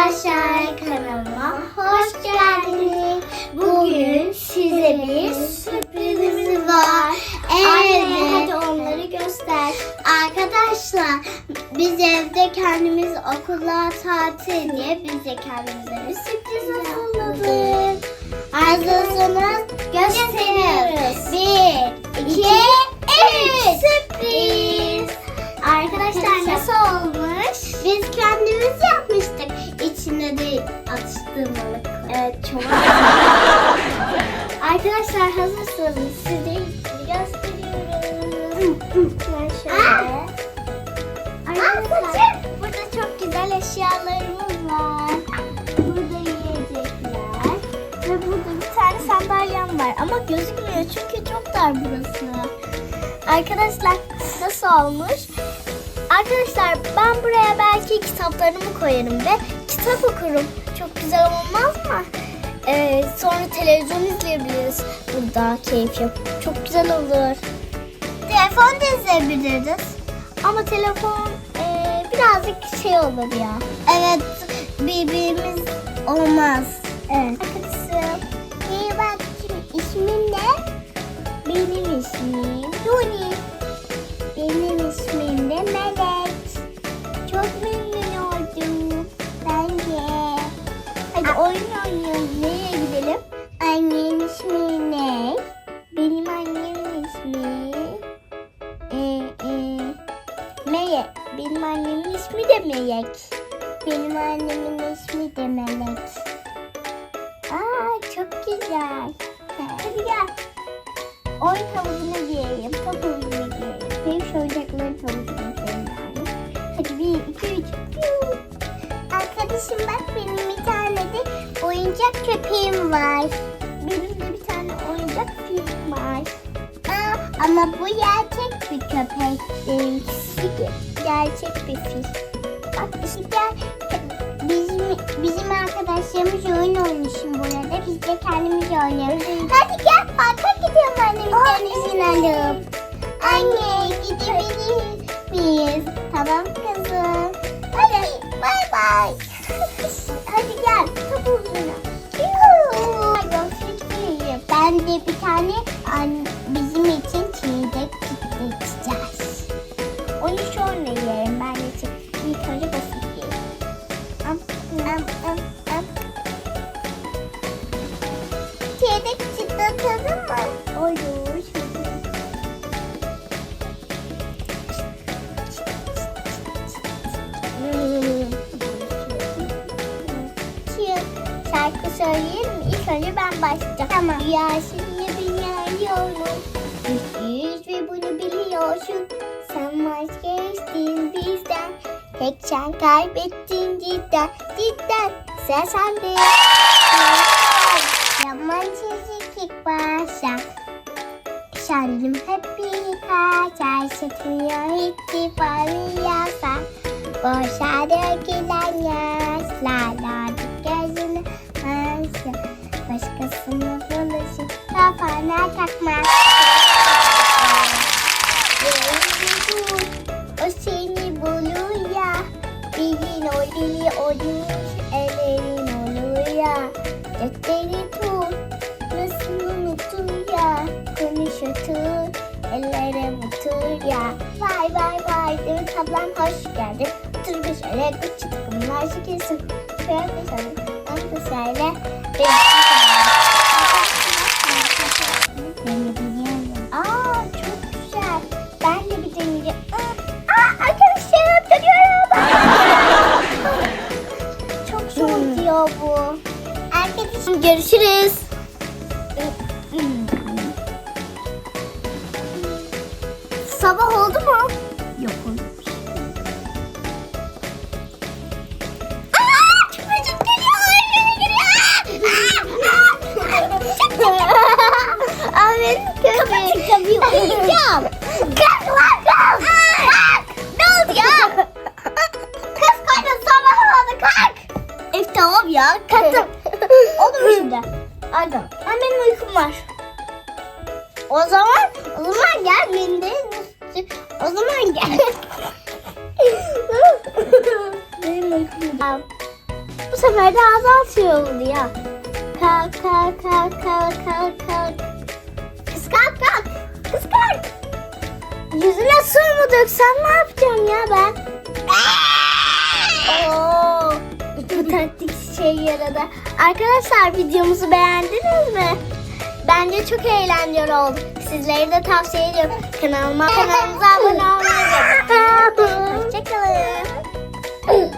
Arkadaşlar kanalıma hoş geldiniz. Bugün size bir sürprizimiz var. Evet. hadi onları göster. Arkadaşlar biz evde kendimiz okula tatil diye biz de kendimize bir sürpriz hazırladık. Hazırsanız Çok Arkadaşlar hazırsınız. Size gösteriyorum. Ben şöyle. Arkadaşlar burada çok güzel eşyalarımız var. Burada yiyecekler. Ve burada bir tane sandalyem var. Ama gözükmüyor çünkü çok dar burası. Arkadaşlar nasıl olmuş? Arkadaşlar ben buraya belki kitaplarımı koyarım ve kitap okurum. Çok güzel olmaz mı? Ee, sonra televizyon izleyebiliriz. Burada keyif yap. Çok güzel olur. Telefon da izleyebiliriz. Ama telefon e, birazcık şey olur ya. Evet birbirimiz olmaz. Evet. Arkadaşım. İyi bak ismin ne? Benim ismim Duni. Oyun oynayalım. Nereye gidelim? Annenin ismi ne? Benim annemin ismi... Ee, e, Melek. Benim annemin ismi de Melek. Benim annemin ismi de Melek. Aa çok güzel. Hadi gel. Oyun havuzuna köpeğim var. Benim de bir tane oyuncak film var. Aa, ama bu gerçek bir köpek. Benimkisi de gerçek bir fil. Bak işte. Bizim, bizim arkadaşlarımız oyun oynuyor burada. Biz de kendimiz oynuyoruz. Hadi gel parka gidelim annemden izin alıp. Anne gidebilir miyiz? Tamam kızım. Hadi bay bay. Hadi gel top uzuna. Söyleyeyim mi? İlk önce ben başlayacağım. Tamam. Ya şimdi biliyorum. Yüz ve bunu biliyorsun. Sen vazgeçtin bizden. Tek sen kaybettin cidden. Cidden. Sen sende. Yaman çizik başa. Şanlım hep bir kaçar. Çıkmıyor hiç ifade yasa. Boşa dökülen yaşlarla Başkasını buluşup kafana takma. Dur, O seni bulur ya. Bilin o dili olmuş ellerin olur ya. Defterini tut. Nasıl unutur ya. Konuşutur. Ellere otur ya. Vay vay vay. Demek ablam hoş geldin. Otur bir şöyle. Küçük takımlar şekilsin. Şöyle bir şöyle. Ben de söyle. Ben görüşürüz. Sabah oldu mu? Yok olmuş. Aa, geliyor, geliyor. Aa, benim köpeğim. Kapıyı uyuyacağım. Kalk lan kalk. Kalk. Ne oldu ya? Kız koydun sabah oldu kalk. E tamam ya kalktım. Oldu? Adam. Ben benim uykum var. O zaman, o zaman gel beni de o zaman gel. benim uykum var. Bu sefer de azaltıyor oluyor. Kalk kalk kalk kalk kalk kalk. Kız kalk kalk. Kız kalk. Yüzüne su mu döksem ne yapacağım ya ben? Oo, şey yaradı. Arkadaşlar videomuzu beğendiniz mi? Bence çok eğlenceli oldu. Sizlere de tavsiye ediyorum. Kanalıma kanalımıza abone olmayı unutmayın. Hoşçakalın.